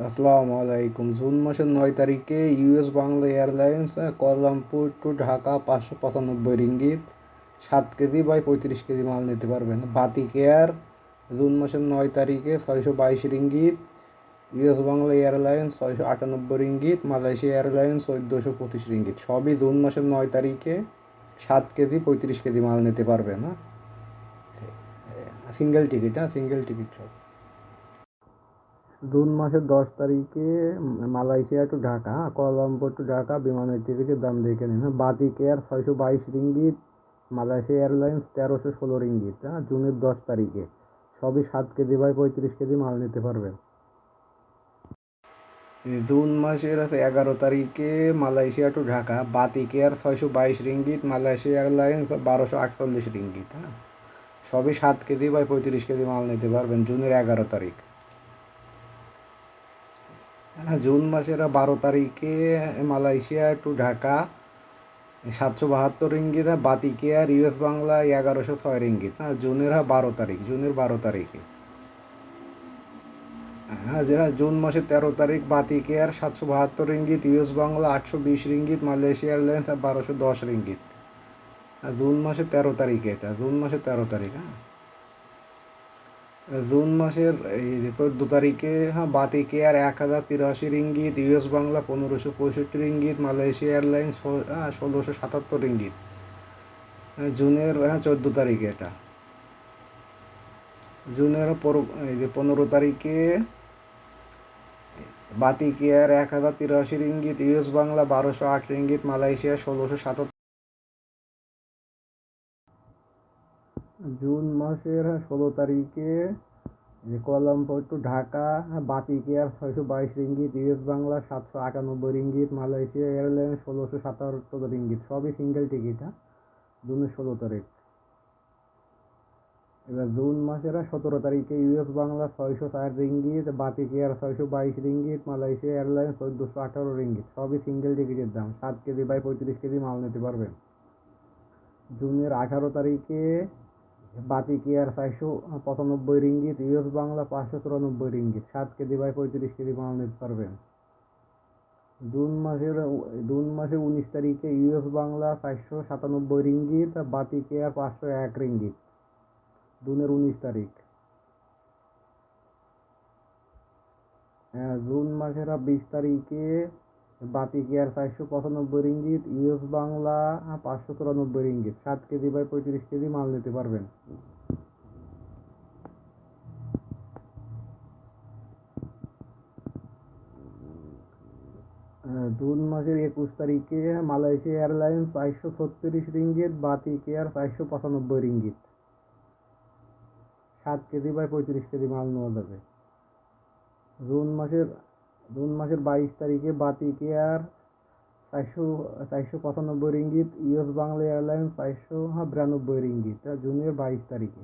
আসসালামু আলাইকুম। জুন মাসের নয় তারিখে US Bangla airlines Kuala Lumpur to Dhaka পাঁচশো পঁচানব্বই রিঙ্গিত, সাত কেজি বাই পঁয়ত্রিশ কেজি মাল নিতে পারবেন। বাতিক এয়ার জুন মাসের নয় তারিখে ছয়শো বাইশ রিঙ্গিত, ইউএস বাংলা এয়ারলাইন্স ছয়শো আটানব্বই রিঙ্গিত, মালয়েশিয়া এয়ারলাইন্স চোদ্দোশো পঁচিশ রিঙ্গিত। সবই জুন মাসের নয় তারিখে সাত কেজি পঁয়ত্রিশ কেজি মাল নিতে পারবেন। হ্যাঁ সিঙ্গেল টিকিট হ্যাঁ সিঙ্গেল টিকিট সব। জুন মাসের দশ তারিখে Malaysia to Dhaka, Kuala Lumpur to Dhaka, বিমানের টিকিটের দাম দেখে নিন। বাতিক এয়ার ছয়শো বাইশ রিঙ্গিত, মালয়েশিয়া এয়ারলাইন্স তেরোশো ষোলো রিঙ্গিত হ্যাঁ জুনের দশ তারিখে। সবই সাত কেজি বাই পঁয়ত্রিশ কেজি মাল নিতে পারবেন। জুন মাসের আছে এগারো তারিখে Malaysia to Dhaka Batik Air ছয়শো বাইশ রিঙ্গিত, মালয়েশিয়া এয়ারলাইন্স বারোশো আটচল্লিশ রিঙ্গিত হ্যাঁ। সবই সাত কেজি বাই পঁয়ত্রিশ কেজি মাল নিতে পারবেন জুনের এগারো তারিখ। জুন মাসের বারো তারিখে মালয়েশিয়া টু ঢাকা, সাতশো বাহাত্তর ringgit, Batik Air US Bangla এগারোশো ছয় রিঙ্গিত। হ্যাঁ জুনের বারো তারিখ, জুনের বারো তারিখে। হ্যাঁ যে জুন মাসের তেরো তারিখ, বাতিক এয়ার সাতশো বাহাত্তর রিঙ্গিত ইউএস বাংলা আটশো বিশ রিঙ্গিত মালয়েশিয়া এয়ারলাইন্স বারোশো দশ রিঙ্গিত। জুন মাসের তেরো তারিখে এটা, জুন মাসের তেরো তারিখ হ্যাঁ। জুন মাসের এই চোদ্দ তারিখে হ্যাঁ বাতিক এয়ার এক হাজার তিরাশি রিঙ্গিত, ইউএস বাংলা পনেরোশো পঁয়ষট্টি রিঙ্গিত, মালয়েশিয়া এয়ারলাইন্স হ্যাঁ ষোলোশো সাতাত্তর রিঙ্গিত। জুনের হ্যাঁ চোদ্দ তারিখে এটা। জুনের এই যে পনেরো তারিখে বাতিক এয়ার এক হাজার তিরাশি রিঙ্গিত, ইউএস বাংলা বারোশো আট রিঙ্গিত, মালয়েশিয়া ষোলোশো সাতাত্তর জুন মাসের ষোলো তারিখে যে টু ঢাকা, বাতিক এয়ার ছয়শো বাইশ রিঙ্গিত, ইউএস বাংলা সাতশো আটানব্বই রিঙ্গিত, মালয়েশিয়া এয়ারলাইন্স ষোলোশো সাতাত্তর রিঙ্গিত, সবই সিঙ্গেল টিকিট হ্যাঁ? জুনের ষোলো তারিখ। এবার জুন মাসের সতেরো তারিখে ইউএস বাংলা ছয়শো ষাট রিঙ্গিত, বাতিক এয়ার ছয়শো বাইশ রিঙ্গিত, মালয়েশিয়া এয়ারলাইন্স চোদ্দোশো আঠারো রিঙ্গিত, সবই সিঙ্গেল টিকিটের দাম। সাত কেজি বাই পঁয়ত্রিশ কেজি মাল নিতে পারবেন। জুনের আঠারো তারিখে বাতিক এয়ার চারশো পঁচানব্বই রিঙ্গিত? ইউএস বাংলা পাঁচশো চুরানব্বই রিঙ্গিত। সাত কেজি বাই পঁয়ত্রিশ কেজি মাল নিতে পারবেন। জুন মাসের জুন মাসের উনিশ তারিখে ইউএস বাংলা চারশো সাতানব্বই রিঙ্গিত বাতিক এয়ার পাঁচশো এক রিঙ্গিত। জুনের উনিশ তারিখ। জুন মাসের বিশ তারিখে বাতিক এয়ার চারশো পঁচানব্বই রিঙ্গিত, ইউএস বাংলা পাঁচশো চুরানব্বই রিঙ্গিত। সাত কেজি বাই পঁয়ত্রিশ কেজি মাল নিতে পারবেন। জুন মাসের একুশ তারিখে মালয়েশিয়া এয়ারলাইন্স চারশো ছত্রিশ রিঙ্গিত বাতিক এয়ার চারশো পঁচানব্বই রিঙ্গিত। সাত কেজি বাই পঁয়ত্রিশ কেজি মাল নেওয়া যাবে। জুন মাসের জুন মাসের বাইশ তারিখে বাতিক এয়ার চারশো চারশো পঁচানব্বই রিঙ্গিত ইউএস বাংলা এয়ারলাইন্স চারশো বিরানব্বই রিঙ্গিত জুনের বাইশ তারিখে।